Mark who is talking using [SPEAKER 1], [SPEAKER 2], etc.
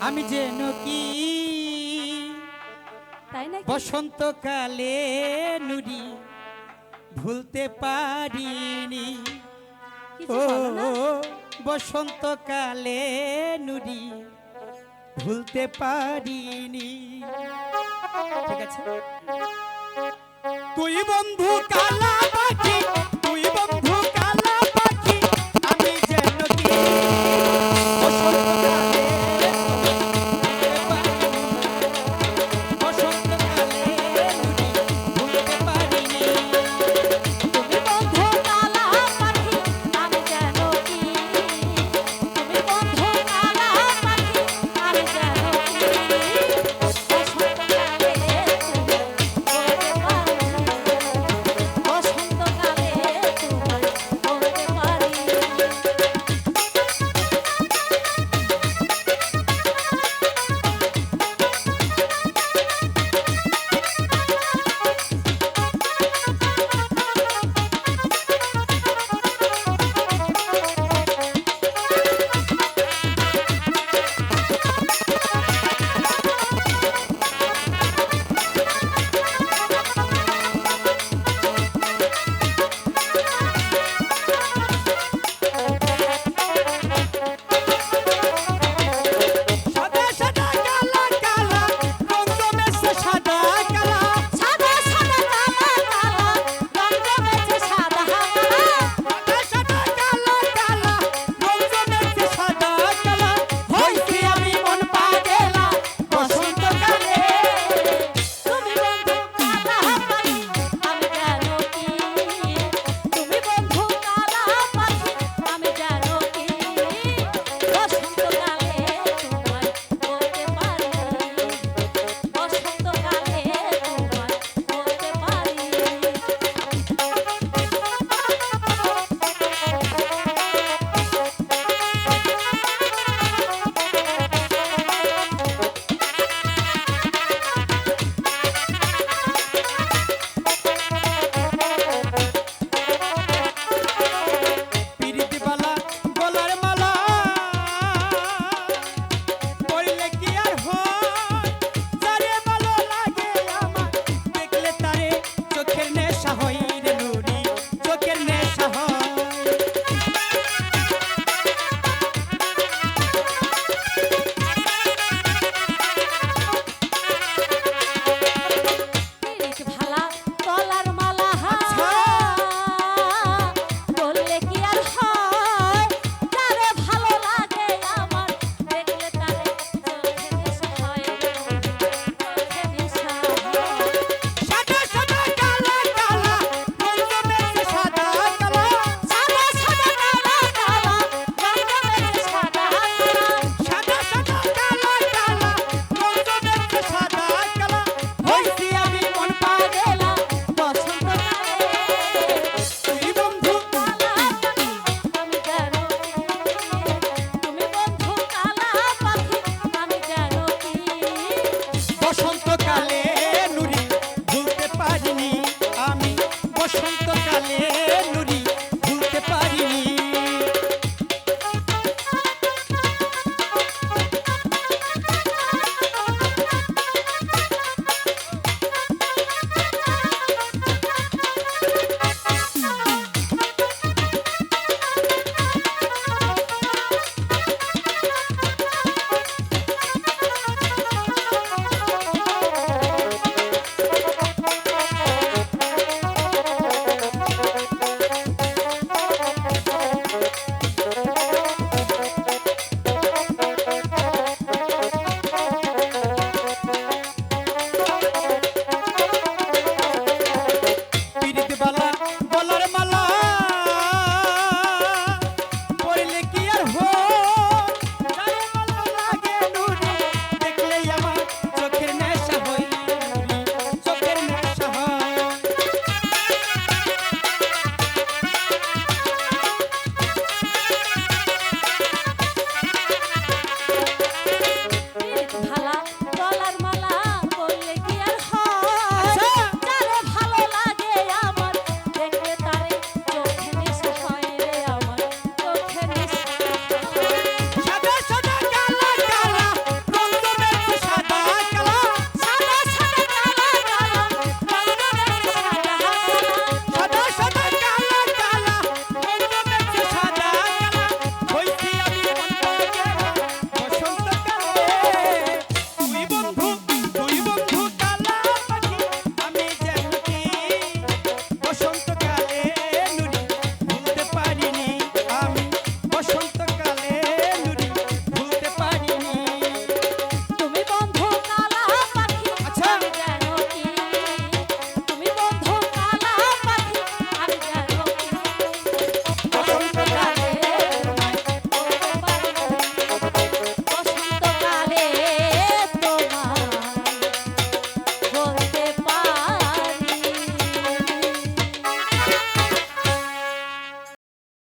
[SPEAKER 1] আমি যেন কি বসন্তকালে নুরি ভুলতে পারিনি। ও বসন্তকালে নুরি ভুলতে পারিনি। ঠিক আছে। তুই বন্ধু কালা বাকি